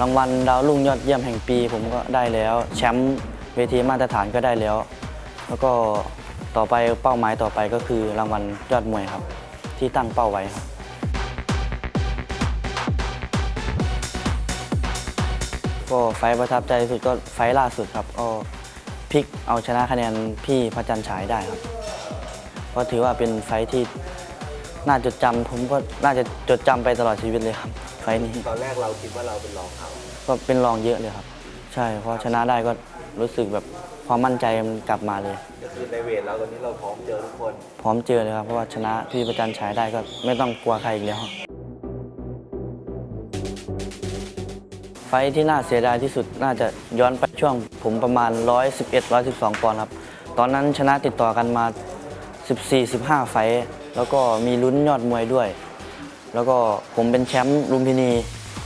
รางวัลดาวรุ่งยอดเยี่ยมแห่งปี ผมก็ได้แล้ว แชมป์เวทีมาตรฐานก็ได้แล้ว แล้วก็ต่อไปเป้าหมายต่อไปก็คือรางวัลยอดมวยครับ ที่ตั้งเป้าไว้ครับก็ไฟประทับใจสุดก็ไฟล่าสุดครับก็พลิกเอาชนะคะแนนพี่พระจันทร์ฉายได้ครับก็ถือว่าเป็นไฟที่น่าจดจำผมก็น่าจะจดจำไปตลอดชีวิตเลยครับ ไฟล์นี้ตอนแรกเราคิดว่าเราเป็นรองเขาก็เป็นรองเยอะเลยครับ ใช่เพราะชนะได้ก็รู้สึกแบบความมั่นใจมันกลับมาเลย ก็คือในเวทเราตอนนี้เราพร้อมเจอทุกคน พร้อมเจอเลยครับเพราะว่าชนะพี่ประจันฉายได้ก็ไม่ต้องกลัวใครอีกแล้วไฟท์ที่น่าเสียดายที่สุดน่าจะย้อนไปช่วงผมประมาณ 111 112ปอนด์ครับ ตอนนั้นชนะติดต่อกันมา 14 15 ไฟท์แล้วก็มีลุ้นยอดมวยด้วย แล้วก็ผมเป็นแชมป์ลุมพินี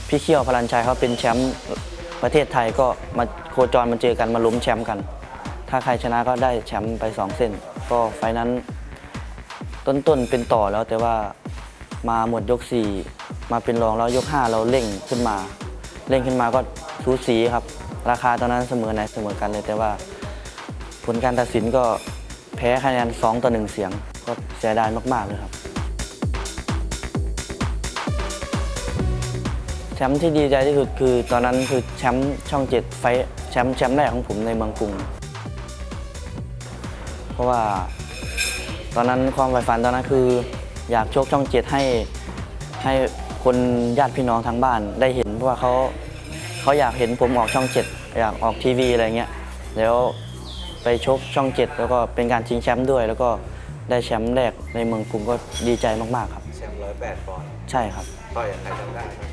พี่เขี้ยวพลันชัยเขาเป็นแชมป์ประเทศไทยก็มาโคจรมาเจอกันมาล้มแชมป์กัน ถ้าใครชนะก็ได้แชมป์ไป 2 เส้น ก็ไฟนั้นต้นๆเป็นต่อแล้วแต่ว่ามาหมดยก 4 มาเป็นรองแล้วยก 5 เราเร่งขึ้นมา เร่งขึ้นมาก็สูสีครับ ราคาตอนนั้นเสมอไหนเสมอกันเลย แต่ว่าผลการตัดสินก็แพ้คะแนน2ต่อ1เสียง ก็เสียดายมากๆเลยครับ แชมป์ที่ดีใจที่สุดคือ ตอนนั้นคือแชมป์ช่องเจ็ดไฟท์แชมป์แชมป์แรกของผมในเมืองกรุง เพราะว่าตอนนั้นความใฝ่ฝันตอนนั้นคือ อยากชกช่องเจ็ดให้ให้คนญาติพี่น้องทางบ้านได้เห็น เพราะว่าเขาเขาอยากเห็นผมออกช่องเจ็ดอยากออกทีวีอะไรเงี้ยแล้วไปชกช่องเจ็ดแล้วก็เป็นการชิงแชมป์ด้วย แล้วก็ได้แชมป์แรกในเมืองกรุงก็ดีใจมากๆครับแชมป์ร้อยแปดปอนด์ใช่ครับต่อยกับใครจำได้ไหม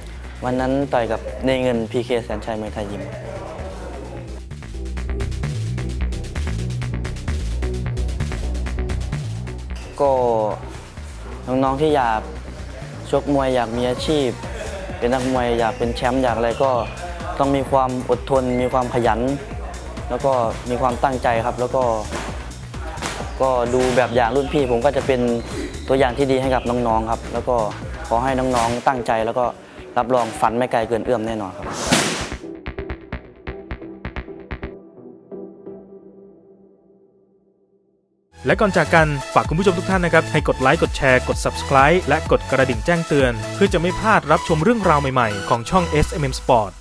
วันนั้นต่อยกับในเงิน PK แสนชัยมวยไทยยิมก็น้องๆที่อยากชกมวยอยากมีอาชีพ เป็นนักมวยอยากเป็นแชมป์อยากอะไรก็ต้องมีความอดทน มีความขยัน แล้วก็มีความตั้งใจครับ แล้วก็ ก็ดูแบบอย่างรุ่นพี่ผมก็จะเป็นตัวอย่างที่ดีให้กับน้องๆครับ แล้วก็ขอให้น้องๆตั้งใจแล้วก็ รับรองฝันไม่ไกลเกินเอื้อมแน่นอนครับและก่อนจากกันฝากคุณผู้ชมทุกท่านนะครับ ให้กดไลค์กดแชร์กด subscribe และกดกระดิ่งแจ้งเตือน เพื่อจะไม่พลาดรับชมเรื่องราวใหม่ๆ ของช่อง SMM Sport